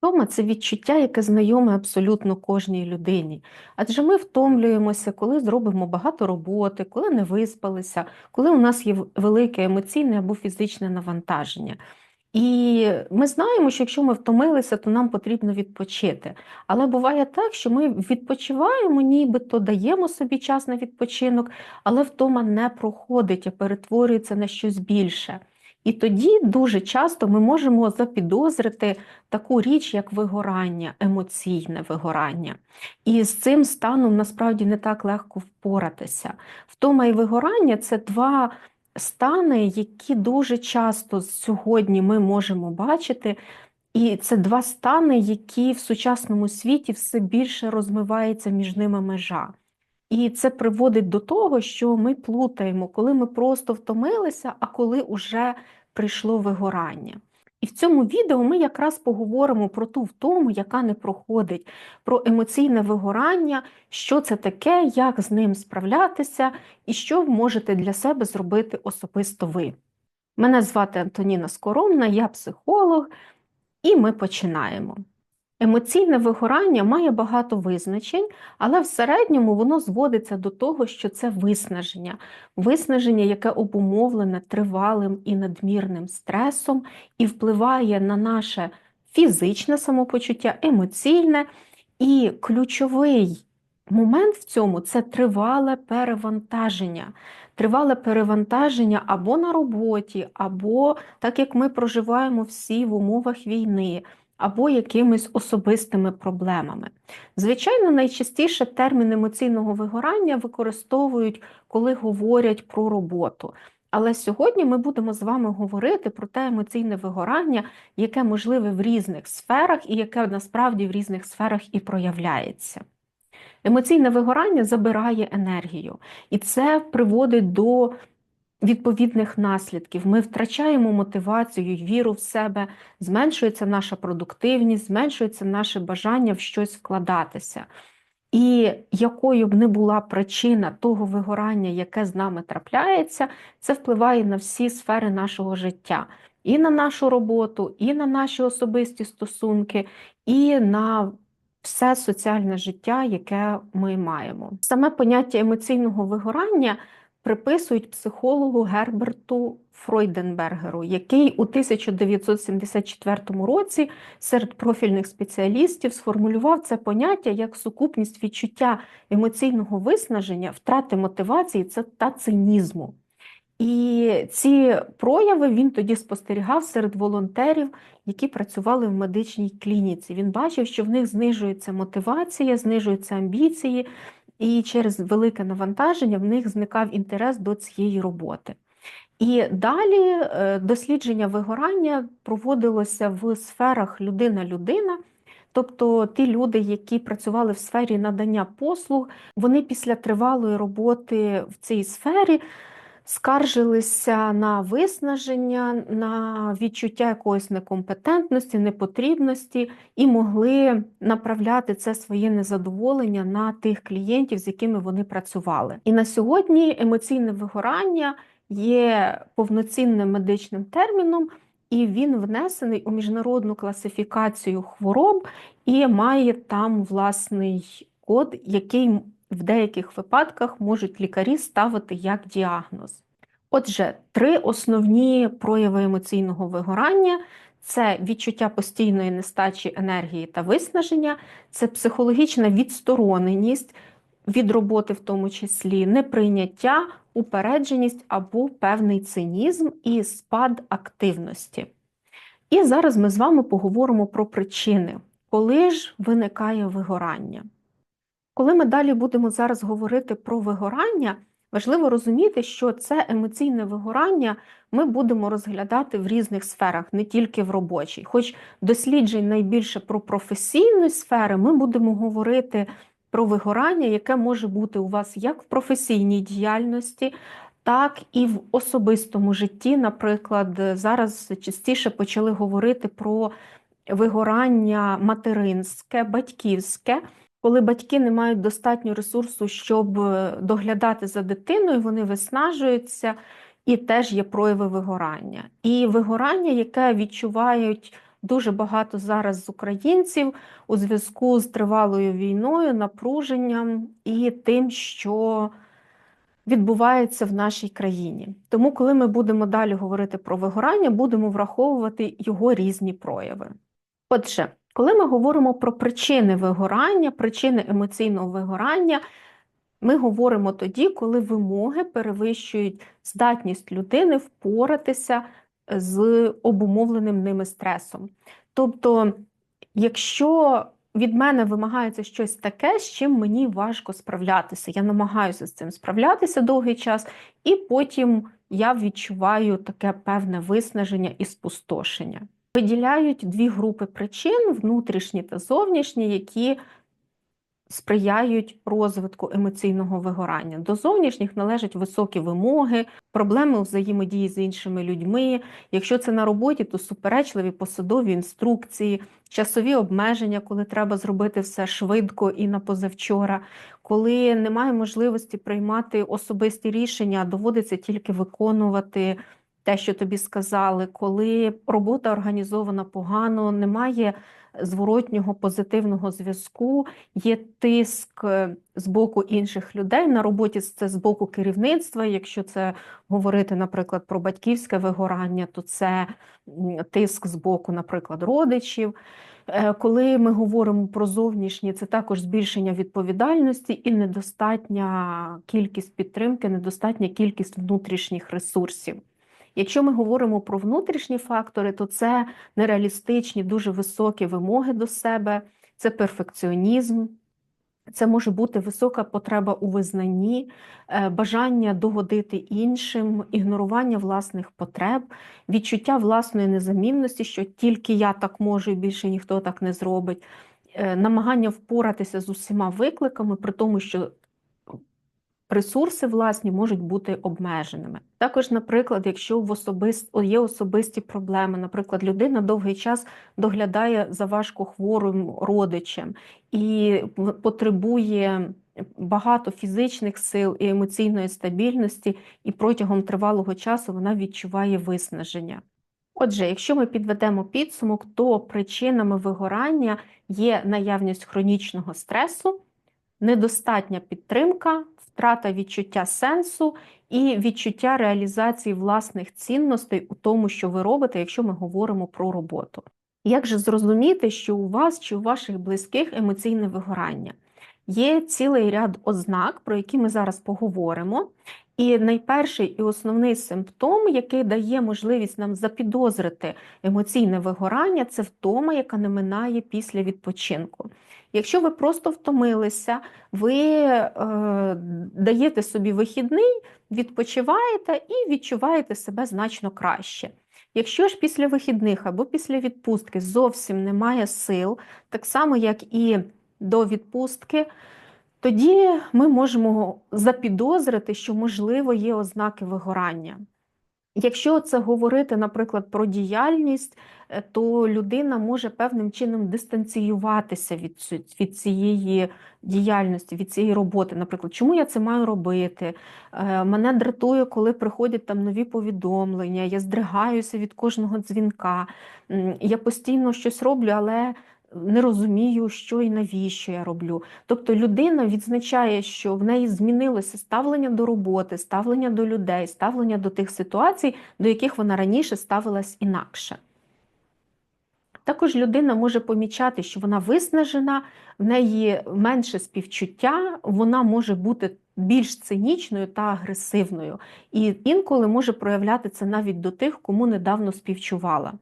Втома це відчуття, яке знайоме абсолютно кожній людині. Адже ми втомлюємося, коли зробимо багато роботи, коли не виспалися, коли у нас є велике емоційне або фізичне навантаження. І ми знаємо, що якщо ми втомилися, то нам потрібно відпочити. Але буває так, що ми відпочиваємо, нібито даємо собі час на відпочинок, але втома не проходить, а перетворюється на щось більше. І тоді дуже часто ми можемо запідозрити таку річ, як вигорання, емоційне вигорання. І з цим станом насправді не так легко впоратися. Втома і вигорання це два стани, які дуже часто сьогодні ми можемо бачити. І це два стани, які в сучасному світі все більше розмивається між ними межа. І це приводить до того, що ми плутаємо, коли ми просто втомилися, а коли вже прийшло вигорання. І в цьому відео ми якраз поговоримо про ту втому, яка не проходить, про емоційне вигорання, що це таке, як з ним справлятися і що можете для себе зробити особисто ви. Мене звати Антоніна Скоромна, я психолог, і ми починаємо. Емоційне вигорання має багато визначень, але в середньому воно зводиться до того, що це виснаження, виснаження, яке обумовлене тривалим і надмірним стресом і впливає на наше фізичне самопочуття, емоційне. І ключовий момент в цьому це тривале перевантаження. Тривале перевантаження або на роботі, або так як ми проживаємо всі в умовах війни або якимись особистими проблемами. Звичайно, найчастіше термін емоційного вигорання використовують, коли говорять про роботу. Але сьогодні ми будемо з вами говорити про те емоційне вигорання, яке можливе в різних сферах і яке насправді в різних сферах і проявляється. Емоційне вигорання забирає енергію, і це приводить до відповідних наслідків. Ми втрачаємо мотивацію, віру в себе, зменшується наша продуктивність, зменшується наше бажання в щось вкладатися. І якою б не була причина того вигорання, яке з нами трапляється, це впливає на всі сфери нашого життя. І на нашу роботу, і на наші особисті стосунки, і на все соціальне життя, яке ми маємо. Саме поняття емоційного вигорання приписують психологу Герберту Фройденбергеру, який у 1974 році серед профільних спеціалістів сформулював це поняття як сукупність відчуття емоційного виснаження, втрати мотивації та цинізму. І ці прояви він тоді спостерігав серед волонтерів, які працювали в медичній клініці. Він бачив, що в них знижується мотивація, знижуються амбіції, і через велике навантаження в них зникав інтерес до цієї роботи. І далі е, дослідження вигорання проводилося в сферах людина-людина. Тобто ті люди, які працювали в сфері надання послуг, вони після тривалої роботи в цій сфері скаржилися на виснаження, на відчуття якоїсь некомпетентності, непотрібності і могли направляти це своє незадоволення на тих клієнтів, з якими вони працювали. І на сьогодні емоційне вигорання є повноцінним медичним терміном. І він внесений у міжнародну класифікацію хвороб і має там власний код, який в деяких випадках можуть лікарі ставити як діагноз. Отже, три основні прояви емоційного вигорання це відчуття постійної нестачі енергії та виснаження, це психологічна відстороненість від роботи, в тому числі, неприйняття, упередженість або певний цинізм і спад активності. І зараз ми з вами поговоримо про причини, коли ж виникає вигорання. Коли ми далі будемо зараз говорити про вигорання, важливо розуміти, що це емоційне вигорання ми будемо розглядати в різних сферах, не тільки в робочій. Хоч досліджень найбільше про професійну сфери, ми будемо говорити про вигорання, яке може бути у вас як в професійній діяльності, так і в особистому житті. Наприклад, зараз частіше почали говорити про вигорання материнське, батьківське. Коли батьки не мають достатньо ресурсу, щоб е, доглядати за дитиною, вони виснажуються і теж є прояви вигорання. І вигорання, яке відчувають Дуже багато зараз з українців у зв'язку з тривалою війною, напруженням і тим, що відбувається в нашій країні. Тому, коли ми будемо далі говорити про вигорання, будемо враховувати його різні прояви. Отже, коли ми говоримо про причини вигорання, причини емоційного вигорання, ми говоримо тоді, коли вимоги перевищують здатність людини впоратися з обумовленим ними стресом. Тобто, якщо від мене вимагається щось таке, з чим мені важко справлятися, я намагаюся з цим справлятися довгий час, і потім я відчуваю таке певне виснаження і спустошення. Виділяють дві групи причин внутрішні та зовнішні, які сприяють розвитку емоційного вигорання. До зовнішніх належать високі вимоги, проблеми у взаємодії з іншими людьми. Якщо це на роботі, то суперечливі посадові інструкції, часові обмеження, коли треба зробити все швидко і на позавчора, коли немає можливості приймати особисті рішення, доводиться тільки виконувати. Те, що тобі сказали, коли робота організована погано, немає зворотнього позитивного зв'язку, є тиск е, з боку інших людей. На роботі це з боку керівництва. Якщо це говорити, наприклад, про батьківське вигорання, то це тиск з боку, наприклад, родичів. Е, коли ми говоримо про зовнішні, це також збільшення відповідальності і недостатня кількість підтримки, недостатня кількість внутрішніх ресурсів. Якщо ми говоримо про внутрішні фактори, то це нереалістичні, дуже високі вимоги до себе, це перфекціонізм, це може бути висока потреба у визнанні, е, бажання догодити іншим, ігнорування власних потреб, відчуття власної незамінності, що тільки я так можу і більше ніхто так не зробить. Е, намагання впоратися з усіма викликами, при тому, що ресурси власні можуть бути обмеженими. Також, наприклад, якщо в особист... є особисті проблеми, наприклад, людина довгий час доглядає за важко хворим родичем і потребує багато фізичних сил і емоційної стабільності, і протягом тривалого часу вона відчуває виснаження. Отже, якщо ми підведемо підсумок, то причинами вигорання є наявність хронічного стресу, недостатня підтримка, втрата відчуття сенсу і відчуття реалізації власних цінностей у тому, що ви робите, якщо ми говоримо про роботу. Як же зрозуміти, що у вас чи у ваших близьких емоційне вигорання? Є цілий ряд ознак, про які ми зараз поговоримо. І найперший і основний симптом, який дає можливість нам запідозрити емоційне вигорання, це втома, яка не минає після відпочинку. Якщо ви просто втомилися, ви е, даєте собі вихідний, відпочиваєте і відчуваєте себе значно краще. Якщо ж після вихідних або після відпустки зовсім немає сил, так само як і до відпустки, тоді ми можемо запідозрити, що, можливо, є ознаки вигорання. Якщо це говорити, наприклад, про діяльність, е, то людина може певним чином дистанціюватися від від цієї діяльності, від цієї роботи. Наприклад, чому я це маю робити? Е, мене дратує, коли приходять там нові повідомлення, я здригаюся від кожного дзвінка, я постійно щось роблю, але не розумію, що і навіщо я роблю. Тобто людина відзначає, що в неї змінилося ставлення до роботи, ставлення до людей, ставлення до тих ситуацій, до яких вона раніше ставилась інакше. Також людина може помічати, що вона виснажена, в неї менше співчуття, вона може бути більш цинічною та агресивною. І інколи може проявляти це навіть до тих, кому недавно співчувала.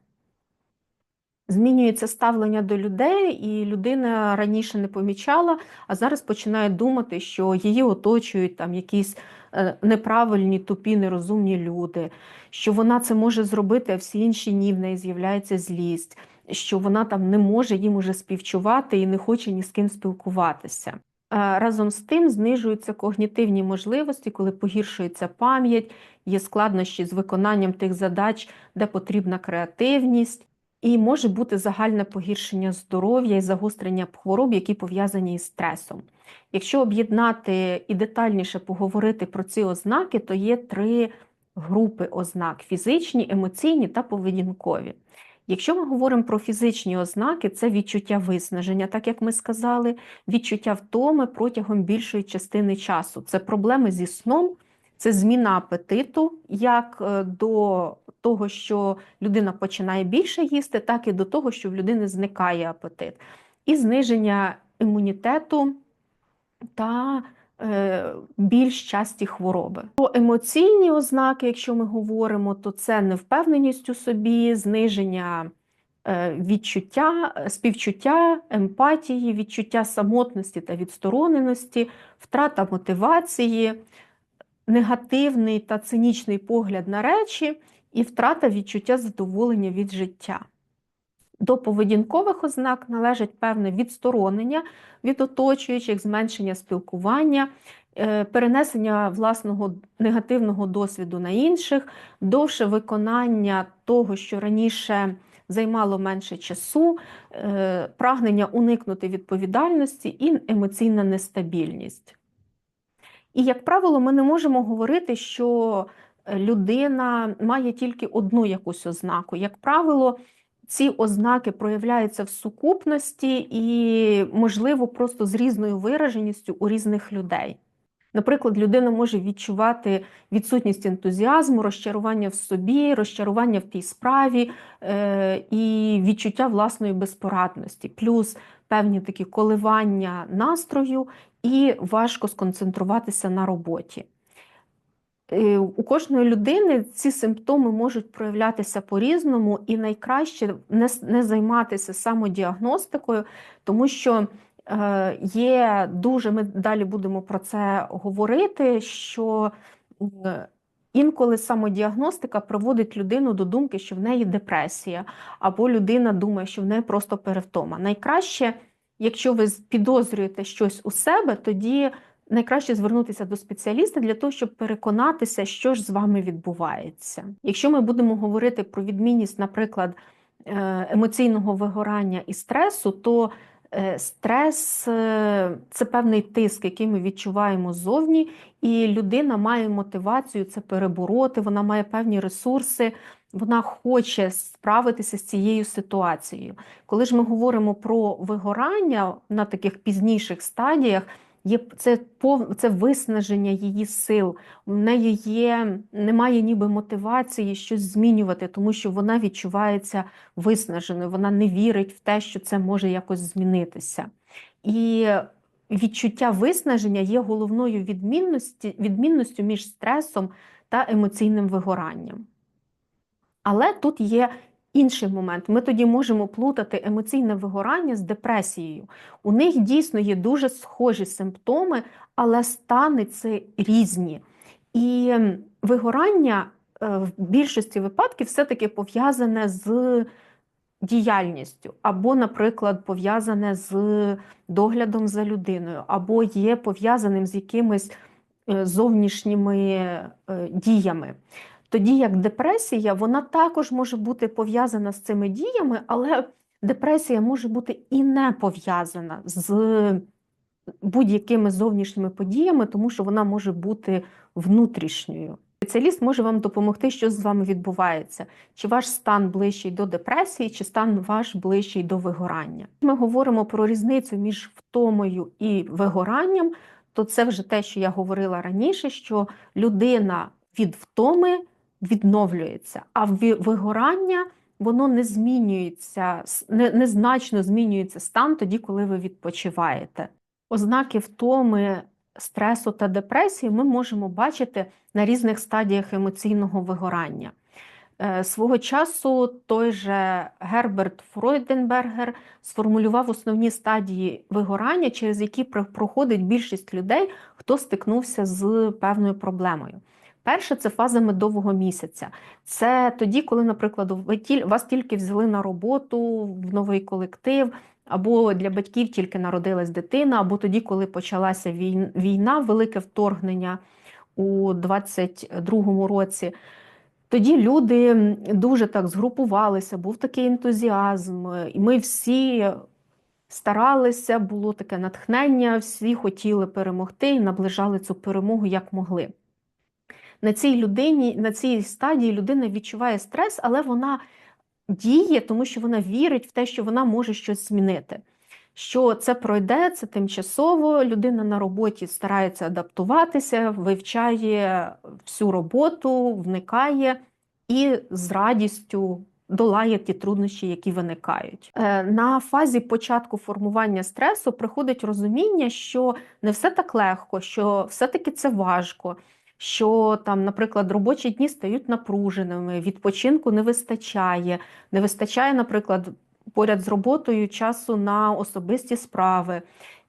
Змінюється ставлення до людей, і людина раніше не помічала, а зараз починає думати, що її оточують там якісь е, неправильні, тупі, нерозумні люди, що вона це може зробити, а всі інші ні, в неї з'являється злість, що вона там не може їм уже співчувати і не хоче ні з ким спілкуватися. Е, разом з тим знижуються когнітивні можливості, коли погіршується пам'ять, є складнощі з виконанням тих задач, де потрібна креативність. І може бути загальне погіршення здоров'я і загострення хвороб, які пов'язані із стресом. Якщо об'єднати і детальніше поговорити про ці ознаки, то є три групи ознак: фізичні, емоційні та поведінкові. Якщо ми говоримо про фізичні ознаки, це відчуття виснаження, так як ми сказали, відчуття втоми протягом більшої частини часу. Це проблеми зі сном, це зміна апетиту, як е, до того, що людина починає більше їсти, так і до того, що в людини зникає апетит, і зниження імунітету та е, більш часті хвороби. Про емоційні ознаки, якщо ми говоримо, то це невпевненість у собі, зниження е, відчуття, співчуття, емпатії, відчуття самотності та відстороненості, втрата мотивації, негативний та цинічний погляд на речі і втрата відчуття задоволення від життя. До поведінкових ознак належить певне відсторонення від оточуючих, зменшення спілкування, е, перенесення власного негативного досвіду на інших, довше виконання того, що раніше займало менше часу, е, прагнення уникнути відповідальності і емоційна нестабільність. І, як правило, ми не можемо говорити, що людина має тільки одну якусь ознаку. Як правило, ці ознаки проявляються в сукупності і, можливо, просто з різною вираженістю у різних людей. Наприклад, людина може відчувати відсутність ентузіазму, розчарування в собі, розчарування в тій справі е, і відчуття власної безпорадності, плюс певні такі коливання настрою, і важко сконцентруватися на роботі. Е, у кожної людини ці симптоми можуть проявлятися по-різному, і найкраще не займатися самодіагностикою, тому що е, є дуже, ми далі будемо про це говорити, що інколи самодіагностика приводить людину до думки, що в неї депресія, або людина думає, що в неї просто перевтома. Найкраще, якщо ви підозрюєте щось у себе, тоді найкраще звернутися до спеціаліста для того, щоб переконатися, що ж з вами відбувається. Якщо ми будемо говорити про відмінність, наприклад, е, емоційного вигорання і стресу, то е, Стрес е, це певний тиск, який ми відчуваємо ззовні, і людина має мотивацію це перебороти, вона має певні ресурси, вона хоче справитися з цією ситуацією. Коли ж ми говоримо про вигорання на таких пізніших стадіях, є це пов, це виснаження її сил. В неї є, немає ніби мотивації щось змінювати, тому що вона відчувається виснаженою, вона не вірить в те, що це може якось змінитися. І відчуття виснаження є головною відмінністю між стресом та емоційним вигоранням. Але тут є Інший момент, ми тоді можемо плутати емоційне вигорання з депресією. У них дійсно є дуже схожі симптоми, але стани це різні. І вигорання е, в більшості випадків все-таки пов'язане з діяльністю, або, наприклад, пов'язане з доглядом за людиною, або є пов'язаним з якимись е, зовнішніми е, діями. Тоді як депресія, вона також може бути пов'язана з цими діями, але депресія може бути і не пов'язана з будь-якими зовнішніми подіями, тому що вона може бути внутрішньою. Спеціаліст може вам допомогти, що з вами відбувається, чи ваш стан ближчий до депресії, чи стан ваш ближчий до вигорання. Ми говоримо про різницю між втомою і вигоранням, то це вже те, що я говорила раніше, що людина від втоми відновлюється, а вигорання воно не змінюється, не, незначно змінюється стан тоді, коли ви відпочиваєте. Ознаки втоми, стресу та депресії ми можемо бачити на різних стадіях емоційного вигорання. Е, свого часу той же Герберт Фройденбергер сформулював основні стадії вигорання, через які проходить більшість людей, хто стикнувся з певною проблемою. Перше це фаза медового місяця. Це тоді, коли, наприклад, ви вас тільки взяли на роботу в новий колектив, або для батьків тільки народилась дитина, або тоді, коли почалася війна, велике вторгнення у 22-му році. Тоді люди дуже так згрупувалися, був такий ентузіазм, і ми всі старалися, було таке натхнення, всі хотіли перемогти і наближали цю перемогу як могли на цій людині, на цій стадії людина відчуває стрес, але вона діє, тому що вона вірить в те, що вона може щось змінити. Що це пройде, це тимчасово. Людина на роботі старається адаптуватися, вивчає всю роботу, вникає і з радістю долає ті труднощі, які виникають. Е, На фазі початку формування стресу приходить розуміння, що не все так легко, що все-таки це важко. Що там, наприклад, робочі дні стають напруженими, відпочинку не вистачає, не вистачає, наприклад, поряд з роботою часу на особисті справи.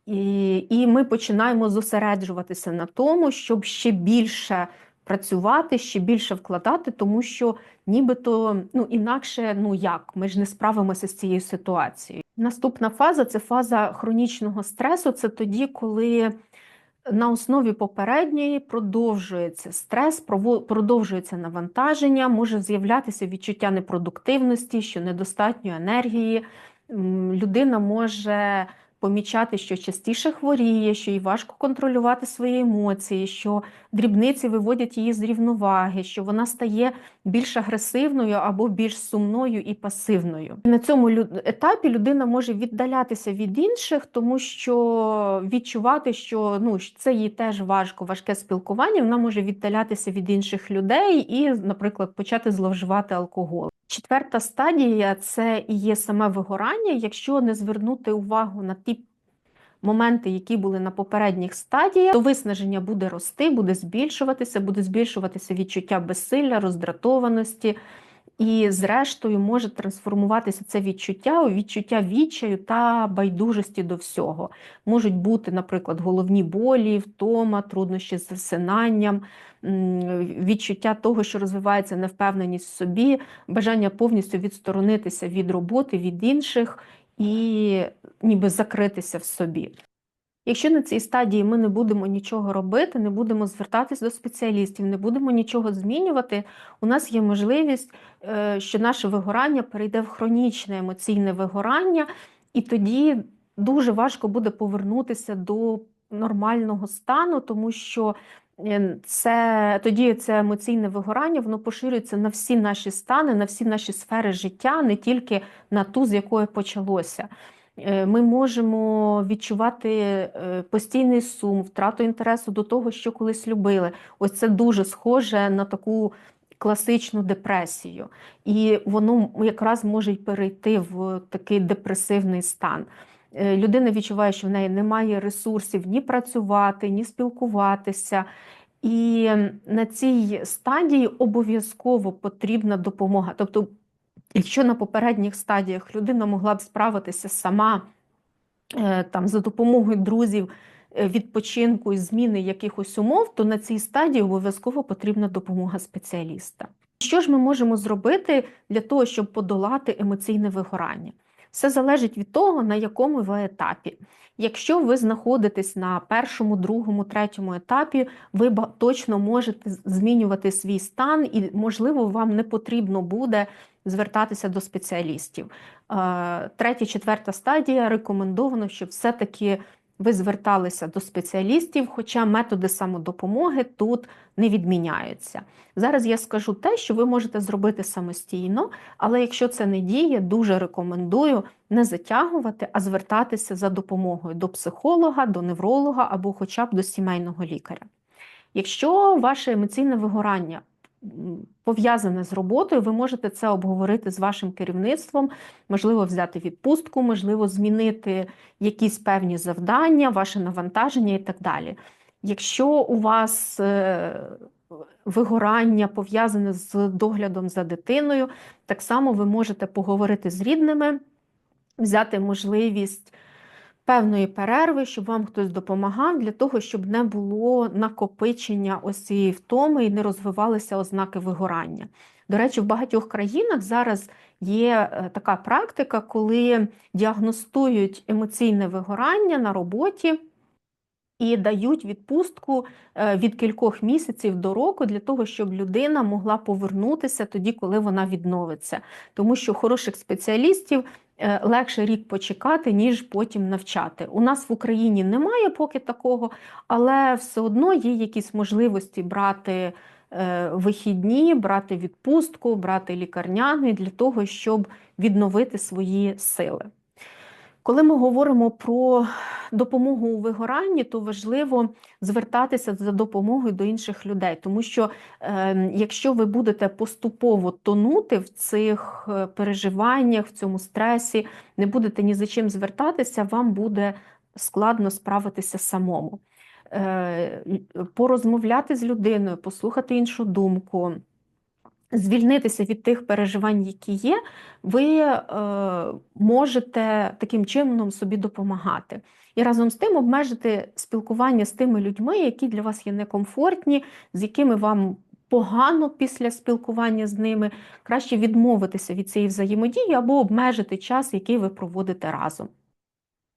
І, І ми починаємо зосереджуватися на тому, щоб ще більше працювати, ще більше вкладати, тому що нібито ну інакше, ну як, ми ж не справимося з цією ситуацією. Наступна фаза це фаза хронічного стресу. Це тоді, коли на основі попередньої продовжується стрес, продовжується навантаження, може з'являтися відчуття непродуктивності, що недостатньо енергії. Людина може помічати, що частіше хворіє, що їй важко контролювати свої емоції, що дрібниці виводять її з рівноваги, що вона стає більш агресивною або більш сумною і пасивною. На цьому етапі людина може віддалятися від інших, тому що відчувати, що ну це їй теж важко, важке спілкування. Вона може віддалятися від інших людей і, наприклад, почати зловживати алкоголь. Четверта стадія це і є саме вигорання. Якщо не звернути увагу на ті моменти, які були на попередніх стадіях, то виснаження буде рости, буде збільшуватися, буде збільшуватися відчуття безсилля, роздратованості. І, зрештою, може трансформуватися це відчуття у відчуття відчаю та байдужості до всього. Можуть бути, наприклад, головні болі, втома, труднощі з засинанням, відчуття того, що розвивається невпевненість в собі, бажання повністю відсторонитися від роботи, від інших і ніби закритися в собі. Якщо на цій стадії ми не будемо нічого робити, не будемо звертатись до спеціалістів, не будемо нічого змінювати, у нас є можливість, е, що наше вигорання перейде в хронічне емоційне вигорання, і тоді дуже важко буде повернутися до нормального стану, тому що це тоді це емоційне вигорання, воно поширюється на всі наші стани, на всі наші сфери життя, не тільки на ту, з якої почалося. Е, ми можемо відчувати е, постійний сум, втрату інтересу до того, що колись любили. Ось це дуже схоже на таку класичну депресію, і воно якраз може й перейти в такий депресивний стан. Е, людина відчуває, що в неї немає ресурсів ні працювати, ні спілкуватися. І на цій стадії обов'язково потрібна допомога. Тобто Якщо на попередніх стадіях людина могла б справитися сама е, там за допомогою друзів, е, відпочинку і зміни якихось умов, то на цій стадії обов'язково потрібна допомога спеціаліста. Що ж ми можемо зробити для того, щоб подолати емоційне вигорання? Все залежить від того, на якому ви етапі. Якщо ви знаходитесь на першому, другому, третьому етапі, ви точно можете змінювати свій стан, і, можливо, вам не потрібно буде звертатися до спеціалістів. Е, третя, четверта стадія рекомендовано, щоб все-таки ви зверталися до спеціалістів, хоча методи самодопомоги тут не відміняються. Зараз я скажу те, що ви можете зробити самостійно, але якщо це не діє, дуже рекомендую не затягувати, а звертатися за допомогою до психолога, до невролога або хоча б до сімейного лікаря. Якщо ваше емоційне вигорання пов'язане з роботою, ви можете це обговорити з вашим керівництвом, можливо, взяти відпустку, можливо, змінити якісь певні завдання, ваше навантаження і так далі. Якщо у вас е, вигорання пов'язане з доглядом за дитиною, так само ви можете поговорити з рідними, взяти можливість певної перерви, щоб вам хтось допомагав, для того, щоб не було накопичення ось цієї втоми і не розвивалися ознаки вигорання. До речі, в багатьох країнах зараз є е, така практика, коли діагностують емоційне вигорання на роботі. І дають відпустку е, від кількох місяців до року для того, щоб людина могла повернутися тоді, коли вона відновиться. Тому що хороших спеціалістів легше рік почекати, ніж потім навчати. У нас в Україні немає поки такого, але все одно є якісь можливості брати е, вихідні, брати відпустку, брати лікарняний для того, щоб відновити свої сили. Коли ми говоримо про допомогу у вигоранні, то важливо звертатися за допомогою до інших людей, тому що е, якщо ви будете поступово тонути в цих е, переживаннях, в цьому стресі, не будете ні за чим звертатися, вам буде складно справитися самому. Е, порозмовляти з людиною, послухати іншу думку звільнитися від тих переживань, які є, ви е, можете таким чином собі допомагати. І разом з тим обмежити спілкування з тими людьми, які для вас є некомфортні, з якими вам погано після спілкування з ними, краще відмовитися від цієї взаємодії або обмежити час, який ви проводите разом.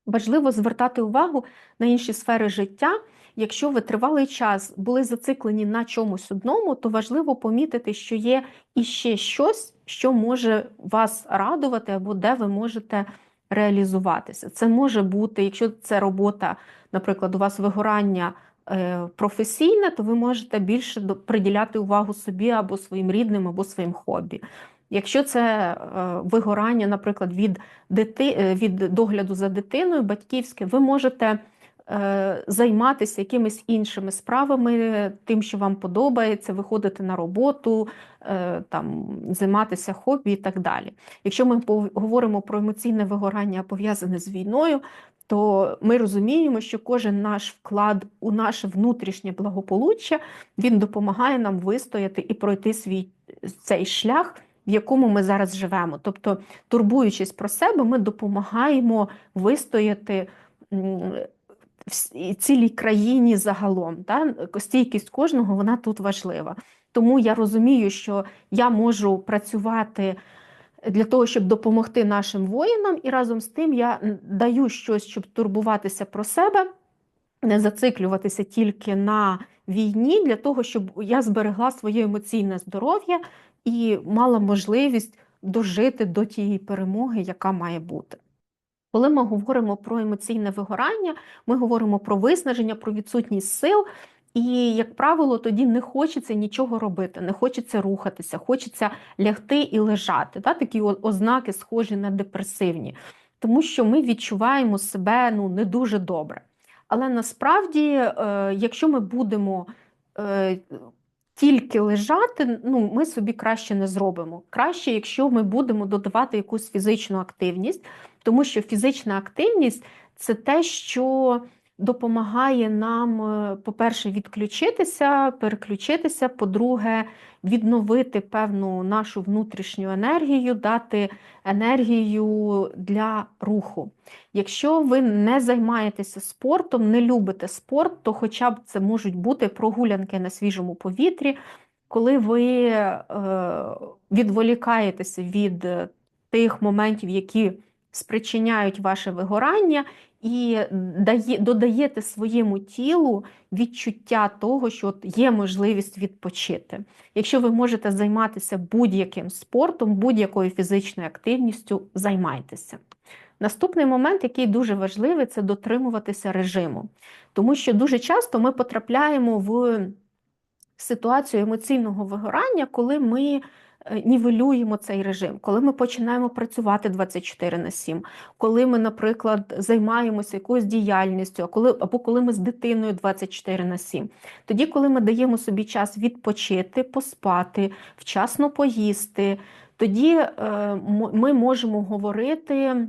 Важливо звертати увагу на інші сфери життя. Якщо ви тривалий час були зациклені на чомусь одному, то важливо помітити, що є іще щось, що може вас радувати, або де ви можете реалізуватися. Це може бути, якщо це робота, наприклад, у вас вигорання е, професійне, то ви можете більше приділяти увагу собі або своїм рідним, або своїм хобі. Якщо це е, вигорання, наприклад, від дити, е, від догляду за дитиною, батьківське, ви можете займатися якимись іншими справами, тим, що вам подобається, виходити на роботу, там, займатися хобі і так далі. Якщо ми говоримо про емоційне вигорання, пов'язане з війною, то ми розуміємо, що кожен наш вклад у наше внутрішнє благополуччя він допомагає нам вистояти і пройти свій цей шлях в якому ми зараз живемо. Тобто, турбуючись про себе, ми допомагаємо вистояти цілій країні загалом. Та? Стійкість кожного вона тут важлива. Тому я розумію, що я можу працювати. Для того, щоб допомогти нашим воїнам, і разом з тим я даю щось, щоб турбуватися про себе, не зациклюватися тільки на війні, для того, щоб я зберегла своє емоційне здоров'я і мала можливість дожити до тієї перемоги, яка має бути. Коли ми говоримо про емоційне вигорання, ми говоримо про виснаження, про відсутність сил. І, як правило, тоді не хочеться нічого робити, не хочеться рухатися, хочеться лягти і лежати. Та? Такі ознаки схожі на депресивні, тому що ми відчуваємо себе ну, не дуже добре. Але насправді, е, якщо ми будемо е, тільки лежати, ну, ми собі краще не зробимо. Краще, якщо ми будемо додавати якусь фізичну активність, тому що фізична активність це те, що допомагає нам, е, по-перше, відключитися, переключитися, по-друге, відновити певну нашу внутрішню енергію, дати енергію для руху. Якщо ви не займаєтеся спортом, не любите спорт, то хоча б це можуть бути прогулянки на свіжому повітрі, коли ви е, відволікаєтеся від тих моментів, які спричиняють ваше вигорання, і дає, додаєте своєму тілу відчуття того, що от є можливість відпочити. Якщо ви можете займатися будь-яким спортом, будь-якою фізичною активністю, займайтеся. Наступний момент, який дуже важливий, це дотримуватися режиму. Тому що дуже часто ми потрапляємо в ситуацію емоційного вигорання, коли ми нівелюємо цей режим, коли ми починаємо працювати 24 на 7, коли ми, наприклад, займаємося якоюсь діяльністю, або коли ми з дитиною 24 на 7. Тоді, коли ми даємо собі час відпочити, поспати, вчасно поїсти, тоді е, ми можемо говорити.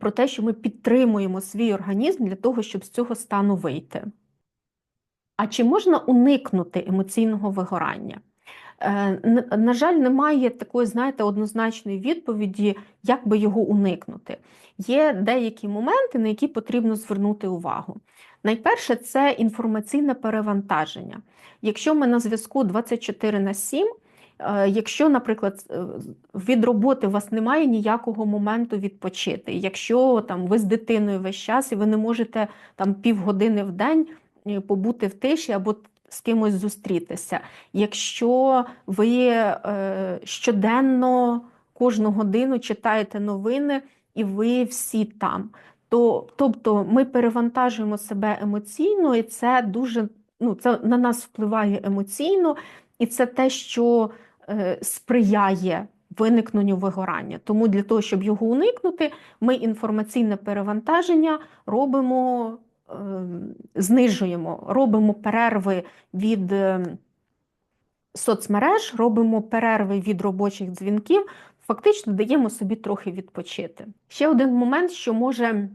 Про те, що ми підтримуємо свій організм для того, щоб з цього стану вийти. А чи можна уникнути емоційного вигорання? Е, на жаль, немає такої, знаєте, однозначної відповіді, як би його уникнути. Є деякі моменти, на які потрібно звернути увагу. Найперше, це інформаційне перевантаження. Якщо ми на зв'язку 24 на 7, е, Якщо, наприклад, е, від роботи у вас немає ніякого моменту відпочити, якщо там ви з дитиною весь час і ви не можете там півгодини в день побути в тиші або з кимось зустрітися. Якщо ви е, щоденно кожну годину читаєте новини і ви всі там, то тобто ми перевантажуємо себе емоційно, і це дуже ну, це на нас впливає емоційно, і це те, що е, сприяє виникненню вигорання. Тому для того, щоб його уникнути, ми інформаційне перевантаження робимо, знижуємо, робимо перерви від. Е, Соцмереж робимо перерви від робочих дзвінків, фактично даємо собі трохи відпочити. Ще один момент, що може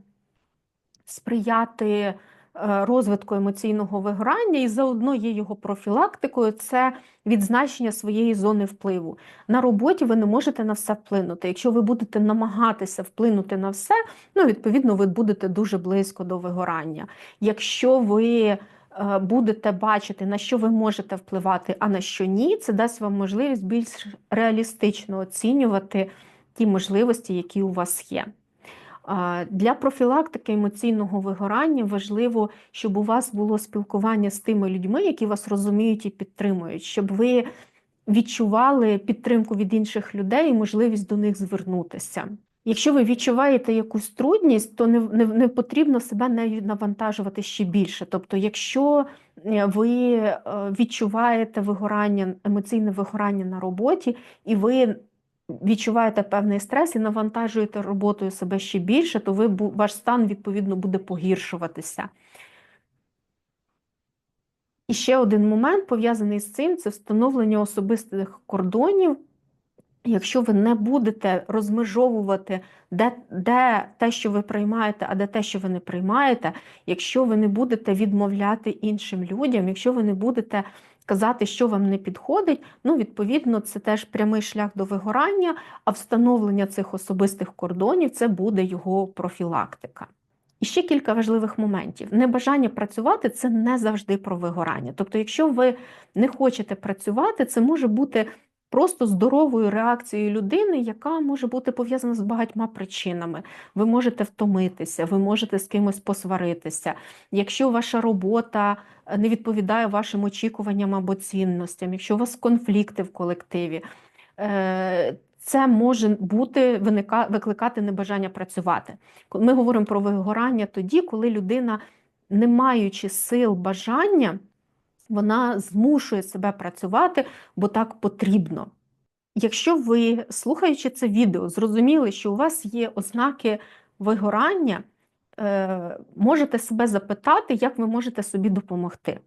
сприяти е, розвитку емоційного вигорання, і заодно є його профілактикою, це відзначення своєї зони впливу. На роботі ви не можете на все вплинути. Якщо ви будете намагатися вплинути на все, ну відповідно ви будете дуже близько до вигорання. Якщо ви е, Будете бачити, на що ви можете впливати, а на що ні, це дасть вам можливість більш реалістично оцінювати ті можливості, які у вас є. Для профілактики емоційного вигорання важливо, щоб у вас було спілкування з тими людьми, які вас розуміють і підтримують, щоб ви відчували підтримку від інших людей і можливість до них звернутися. Якщо ви відчуваєте якусь трудність, то не не, не потрібно себе не навантажувати ще більше. Тобто, якщо е, ви е, відчуваєте вигорання, емоційне вигорання на роботі, і ви відчуваєте певний стрес і навантажуєте роботою себе ще більше, то ви, ваш стан, відповідно, буде погіршуватися. І ще один момент пов'язаний з цим це встановлення особистих кордонів. Якщо ви не будете розмежовувати, де де те, що ви приймаєте, а де те, що ви не приймаєте, якщо ви не будете відмовляти іншим людям, якщо ви не будете казати, що вам не підходить, ну, відповідно, це теж прямий шлях до вигорання, а встановлення цих особистих кордонів це буде його профілактика. І ще кілька важливих моментів. Небажання працювати це не завжди про вигорання. Тобто, якщо ви не хочете працювати, це може бути просто здоровою реакцією людини, яка може бути пов'язана з багатьма причинами. Ви можете втомитися, ви можете з кимось посваритися. Якщо ваша робота е, не відповідає вашим очікуванням або цінностям, якщо у вас конфлікти в колективі. Е, це може бути викликати небажання працювати. Ми говоримо про вигорання тоді, коли людина, не маючи сил бажання, вона змушує себе працювати, бо так потрібно. Якщо ви, слухаючи це відео, зрозуміли, що у вас є ознаки вигорання, е, можете себе запитати, як ви можете собі допомогти.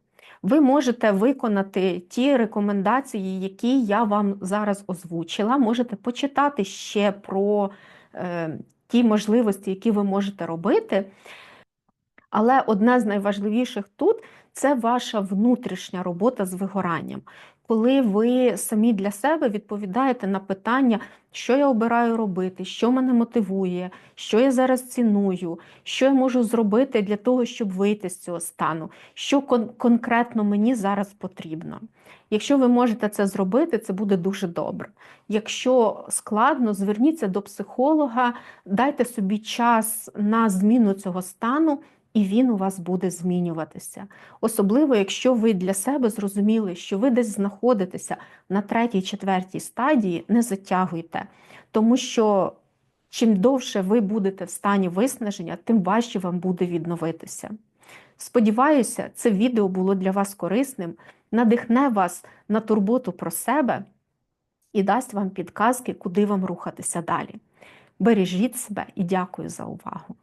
Ви можете виконати ті рекомендації, які я вам зараз озвучила. Можете почитати ще про е, ті можливості, які ви можете робити. Але одне з найважливіших тут це ваша внутрішня робота з вигоранням. Коли ви самі для себе відповідаєте на питання, що я обираю робити, що мене мотивує, що я зараз ціную, що я можу зробити для того, щоб вийти з цього стану, що кон конкретно мені зараз потрібно. Якщо ви можете це зробити, це буде дуже добре. Якщо складно, зверніться до психолога, дайте собі час на зміну цього стану і він у вас буде змінюватися. Особливо, якщо ви для себе зрозуміли, що ви десь знаходитеся на третій, четвертій стадії, не затягуйте, тому що чим довше ви будете в стані виснаження, тим важче вам буде відновитися. Сподіваюся, це відео було для вас корисним, надихне вас на турботу про себе і дасть вам підказки, куди вам рухатися далі. Бережіть себе і дякую за увагу!